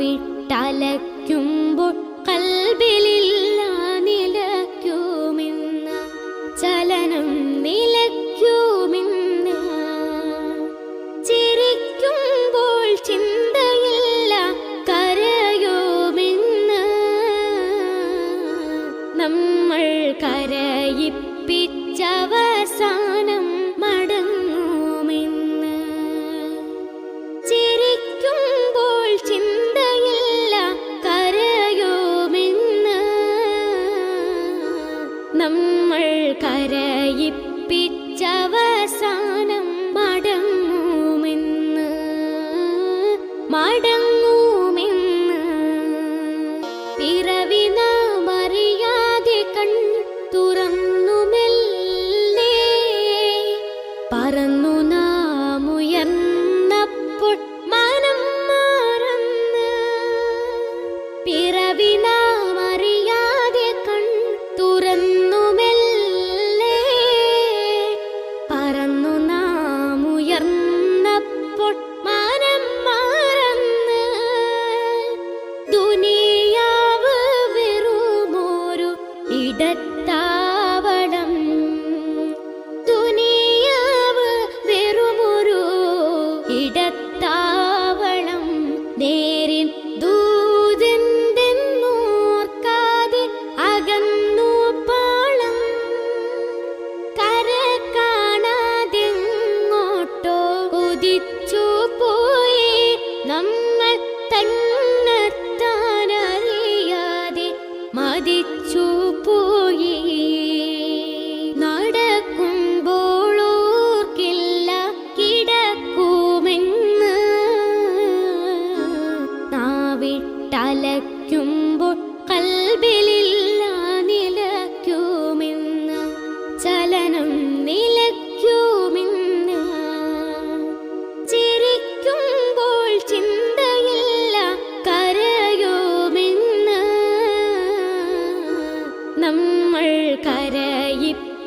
വിട്ടലയ്ക്കുമ്പോൾ കൽബിലില്ല നിലയ്ക്കുമെന്ന ചലനം നിലയ്ക്കുമെന്ന. ചിരിക്കുമ്പോൾ ചിന്തയില്ല കരയുമെന്ന. നമ്മൾ കരയിപ്പിച്ചവർ കരയിപ്പിച്ചവസാനം മടങ്ങുമെന്ന് മട ചോദിച്ചു പോയി. നമ്മൾ തന്നത്താനറിയാതെ മതിച്ചു പോ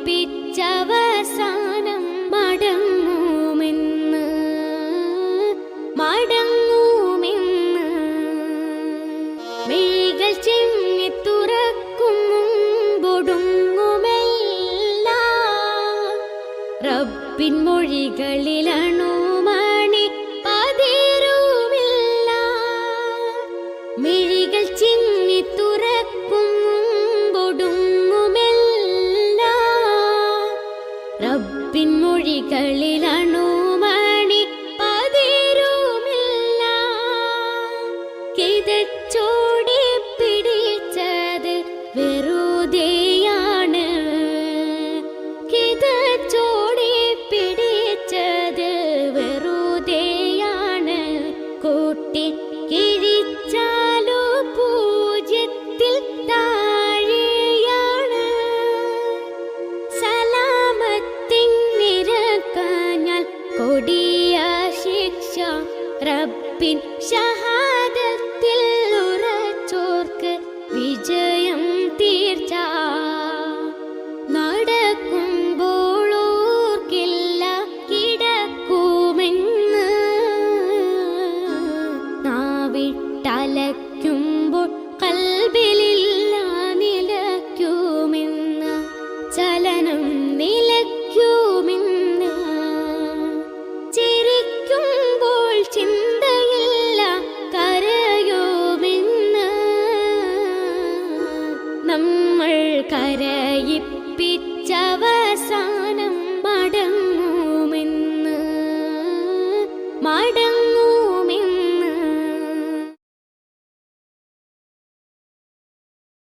പഠിപ്പിച്ചവസാനം മടങ്ങുമെന്ന് മടങ്ങുമെന്ന്. മെയ്കൾ ചിങ്ങി തുറക്കും മുമ്പൊടുങ്ങുമെല്ല റബ്ബിൻ മൊഴികളിലണോ പിൻ ഷഹാദത്തിൽ ഉറച്ചോർക്ക് വിജയം തീർച്ച. നടക്കുമ്പോൾ നാവിട്ടലയ്ക്കും